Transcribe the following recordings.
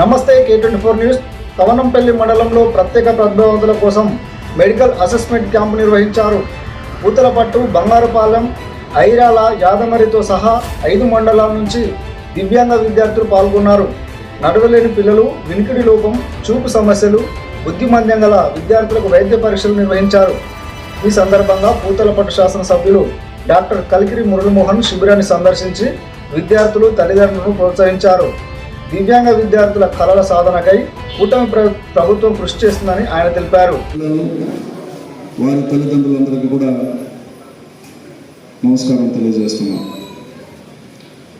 నమస్తే K twenty four news Kavanampalli మండలంలో ప్రత్యేక ప్రతిభావంతుల కోసం మెడికల్ అసెస్మెంట్ క్యాంపు నిర్వహించారు. పూతలపట్టు బంగారుపాలెం ఐరాల యాదమరితో సహా ఐదు మండలాల నుంచి దివ్యాంగ విద్యార్థులు పాల్గొన్నారు. నడవలేని పిల్లలు వినికిడి లోపం చూపు సమస్యలు బుద్ధిమంద్యం గల విద్యార్థులకు వైద్య పరీక్షలు నిర్వహించారు. ఈ సందర్భంగా పూతలపట్టు శాసనసభ్యులు డాక్టర్ కలికిరి మురళీమోహన్ శిబిరాన్ని సందర్శించి విద్యార్థులు తల్లిదండ్రులను ప్రోత్సహించారు. దివ్యాంగ విద్యార్థుల కళల సాధనకై కూటమి ప్రభుత్వం కృషి చేస్తుందని ఆయన తెలిపారు. పిల్లలు వారి తల్లిదండ్రులందరికీ కూడా నమస్కారం తెలియజేస్తున్నాం.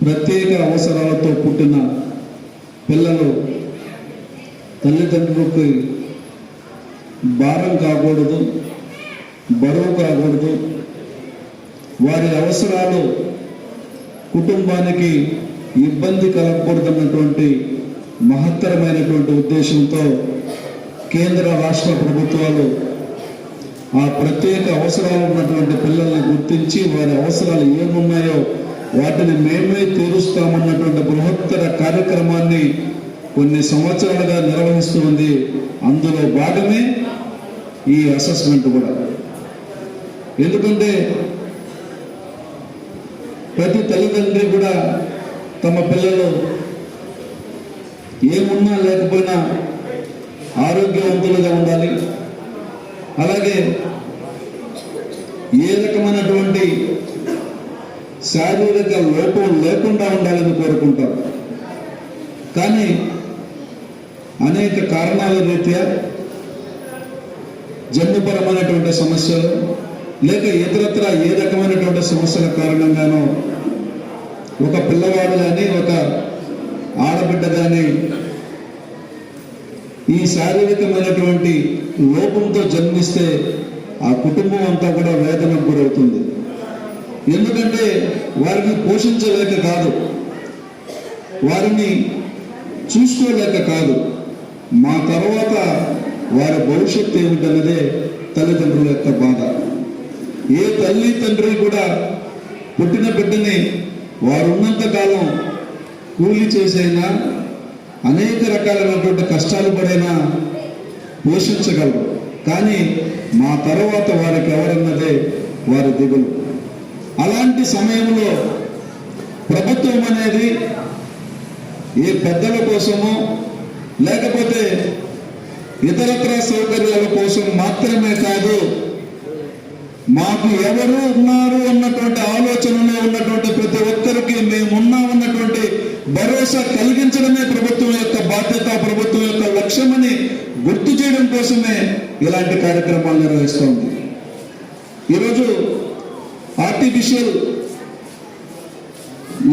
ప్రత్యేక అవసరాలతో పుట్టిన పిల్లలు తల్లిదండ్రులకి భారం కాకూడదు బరువు కాకూడదు. వారి అవసరాలు కుటుంబానికి ఇబ్బంది కలగకూడదన్నటువంటి మహత్తరమైనటువంటి ఉద్దేశంతో కేంద్ర రాష్ట్ర ప్రభుత్వాలు ఆ ప్రత్యేక అవసరాలు ఉన్నటువంటి పిల్లల్ని గుర్తించి వారి అవసరాలు ఏమున్నాయో వాటిని మేమే తీరుస్తామన్నటువంటి బృహత్తర కార్యక్రమాన్ని కొన్ని సంవత్సరాలుగా నిర్వహిస్తుంది అందులో భాగమే ఈ అసెస్మెంట్ కూడా. ఎందుకంటే ప్రతి తల్లిదండ్రి కూడా తమ పిల్లలు ఏమున్నా లేకపోయినా ఆరోగ్యవంతులుగా ఉండాలి. అలాగే ఏ రకమైనటువంటి శారీరక లోపం లేకుండా ఉండాలని కోరుకుంటారు కానీ అనేక కారణాల రీత్యా జన్యుపరమైనటువంటి సమస్యలు లేక ఇతరత్ర ఏ రకమైనటువంటి సమస్యల కారణంగానో ఒక పిల్లవాడు కానీ ఒక ఆడబిడ్డ కానీ ఈ శారీరకమైనటువంటి లోపంతో జన్మిస్తే ఆ కుటుంబం అంతా కూడా వేదనకు గురవుతుంది. ఎందుకంటే వారిని పోషించలేక కాదు. వారిని చూసుకోలేక కాదు. మా తర్వాత వారి భవిష్యత్తు ఏమిటన్నదే తల్లిదండ్రుల యొక్క బాధ. ఏ తల్లి తండ్రి కూడా పుట్టిన బిడ్డని వారు ఉన్నంత కాలం కూలి చేసైనా అనేక రకాలైనటువంటి కష్టాలు పడైనా పోషించగలరు. కానీ మా తర్వాత వారికి ఎవరన్నదే వారి దిగులు. అలాంటి సమయంలో ప్రభుత్వం అనేది ఏ పెద్దల కోసమో లేకపోతే ఇతరత్ర సౌకర్యాల కోసం మాత్రమే కాదు మాకు ఎవరు ఉన్నారు అన్నటువంటి ఆలోచనలో ఉన్నటువంటి ప్రతి ఒక్కరికి మేమున్నామన్నటువంటి భరోసా కలిగించడమే ప్రభుత్వం యొక్క బాధ్యత ప్రభుత్వం యొక్క లక్ష్యమని గుర్తు చేయడం కోసమే ఇలాంటి కార్యక్రమాలు నిర్వహిస్తోంది. ఈరోజు ఆర్టిఫిషియల్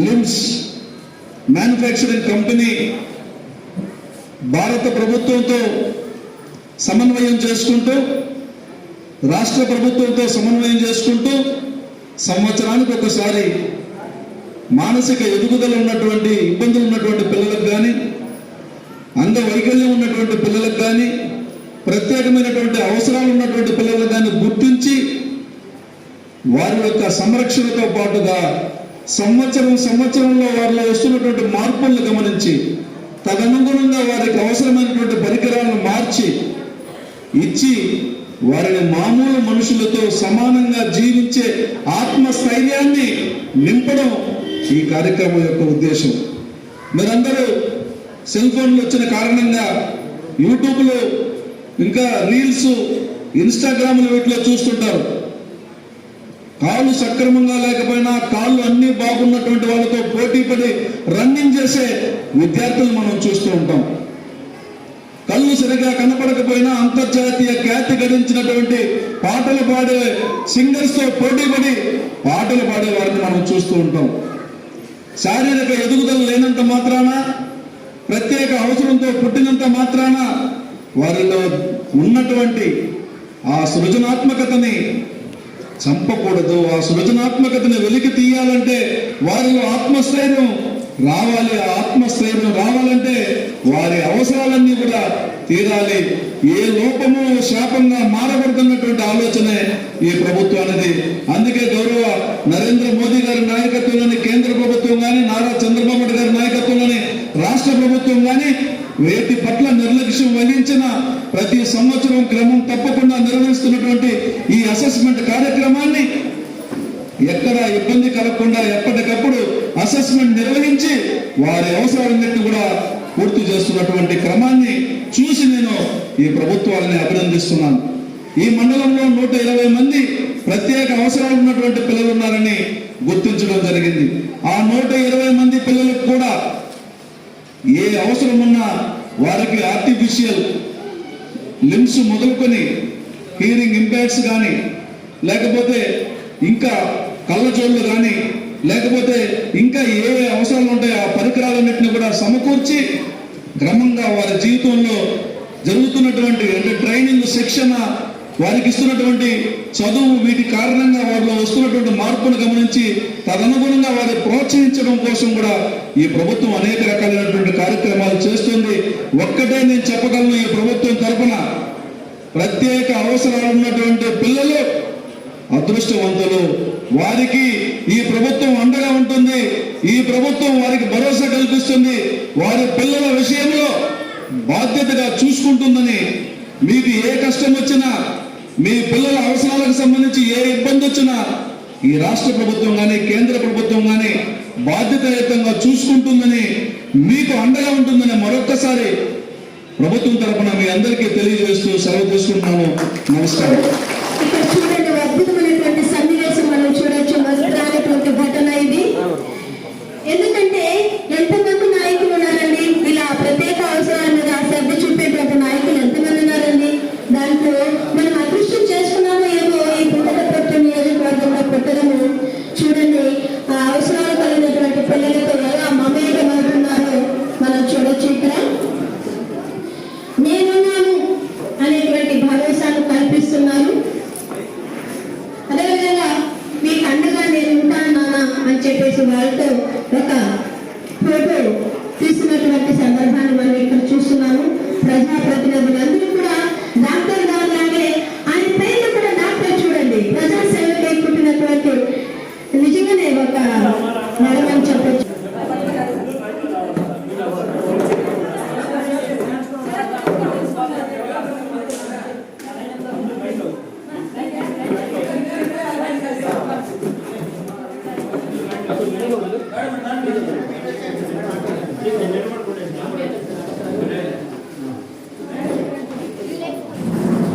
లిమ్స్ మ్యానుఫ్యాక్చరింగ్ కంపెనీ భారత ప్రభుత్వంతో సమన్వయం చేసుకుంటూ రాష్ట్ర ప్రభుత్వంతో సమన్వయం చేసుకుంటూ సంవత్సరానికి ఒకసారి మానసిక ఎదుగుదల ఉన్నటువంటి ఇబ్బందులు ఉన్నటువంటి పిల్లలకు కానీ అంగవైకల్యం ఉన్నటువంటి పిల్లలకు కానీ ప్రత్యేకమైనటువంటి అవసరాలు ఉన్నటువంటి పిల్లలకు కానీ గుర్తించి వారి యొక్క సంరక్షణతో పాటుగా సంవత్సరం సంవత్సరంలో వారిలో వస్తున్నటువంటి మార్పులను గమనించి తదనుగుణంగా వారికి అవసరమైనటువంటి పరికరాలను మార్చి ఇచ్చి వారిని మామూలు మనుషులతో సమానంగా జీవించే ఆత్మస్థైర్యాన్ని నింపడం ఈ కార్యక్రమం యొక్క ఉద్దేశం. మీరందరూ సెల్ ఫోన్లు వచ్చిన కారణంగా యూట్యూబ్లో ఇంకా రీల్స్ ఇన్స్టాగ్రామ్లు వీటిలో చూస్తుంటారు. కాళ్ళు సక్రమంగా లేకపోయినా కాళ్ళు అన్ని బాగున్నటువంటి వాళ్ళతో పోటీ పడి రన్నింగ్ చేసే విద్యార్థులు మనం చూస్తూ ఉంటాం. కళ్ళు కనపడకపోయినా అంతర్జాతీయ ఖ్యాతి గడించినటువంటి పాటలు పాడే సింగర్స్తో పోటీ పడి పాటలు పాడే వారిని మనం చూస్తూ ఉంటాం. శారీరక ఎదుగుదల లేనంత మాత్రాన ప్రత్యేక అవసరంతో పుట్టినంత మాత్రాన వారిలో ఉన్నటువంటి ఆ సృజనాత్మకతని చంపకూడదు. ఆ సృజనాత్మకతని వెలికి తీయాలంటే వారిలో ఆత్మస్థైర్యం రావాలి ఆత్మస్థైర్యం రావాలంటే వారి అవసరాలన్నీ కూడా తీరాలి. ఏ లోపము శాపంగా మారబడుతున్నటువంటి ఆలోచనే ఈ ప్రభుత్వానికి అందుకే గౌరవ నరేంద్ర మోదీ గారి నాయకత్వంలోని కేంద్ర ప్రభుత్వం కానీ నారా చంద్రబాబు గారి నాయకత్వంలోని రాష్ట్ర ప్రభుత్వం కానీ వేటి పట్ల నిర్లక్ష్యం వహించిన ప్రతి సంవత్సరం క్రమం తప్పకుండా నిర్వహిస్తున్నటువంటి ఈ అసెస్మెంట్ కార్యక్రమాన్ని ఎక్కడ ఇబ్బంది కలగకుండా ఎప్పటికప్పుడు అసెస్మెంట్ నిర్వహించి వారి అవసరాలన్నింటినీ కూడా పూర్తి చేస్తున్నటువంటి క్రమాన్ని చూసి నేను ఈ ప్రభుత్వాలని అభినందిస్తున్నాను. ఈ మండలంలో నూట ఇరవై మంది ప్రత్యేక అవసరాలు ఉన్నటువంటి పిల్లలు ఉన్నారని గుర్తించడం జరిగింది. ఆ నూట ఇరవై మంది పిల్లలకు కూడా ఏ అవసరం ఉన్నా వారికి ఆర్టిఫిషియల్ లిమ్స్ మొదలుకొని హీరింగ్ ఇంపాక్ట్స్ కానీ లేకపోతే ఇంకా కళ్ళజోళ్ళు కానీ లేకపోతే ఇంకా ఏ అవసరాలు ఉంటాయో ఆ పరికరాలన్నింటినీ కూడా సమకూర్చి క్రమంగా వారి జీవితంలో జరుగుతున్నటువంటి అంటే ట్రైనింగ్ శిక్షణ వారికి ఇస్తున్నటువంటి చదువు వీటి కారణంగా వారిలో వస్తున్నటువంటి మార్పును గమనించి తదనుగుణంగా వారిని ప్రోత్సహించడం కోసం కూడా ఈ ప్రభుత్వం అనేక రకాలైనటువంటి కార్యక్రమాలు చేస్తుంది. ఒక్కటే నేను చెప్పగలను ఈ ప్రభుత్వం తరఫున ప్రత్యేక అవసరాలు ఉన్నటువంటి పిల్లలు అదృష్టవంతులు. వారికి ఈ ప్రభుత్వం అండగా ఉంటుంది. ఈ ప్రభుత్వం వారికి భరోసా కల్పిస్తుంది. వారి పిల్లల విషయంలో బాధ్యతగా చూసుకుంటుందని మీకు ఏ కష్టం వచ్చినా మీ పిల్లల అవసరాలకు సంబంధించి ఏ ఇబ్బంది వచ్చినా ఈ రాష్ట్ర ప్రభుత్వం కానీ కేంద్ర ప్రభుత్వం కానీ బాధ్యతాయుతంగా చూసుకుంటుందని మీకు అండగా ఉంటుందని మరొక్కసారి ప్రభుత్వం తరపున మీ అందరికీ తెలియజేస్తూ సెలవు తీసుకుంటున్నాను. నమస్కారం.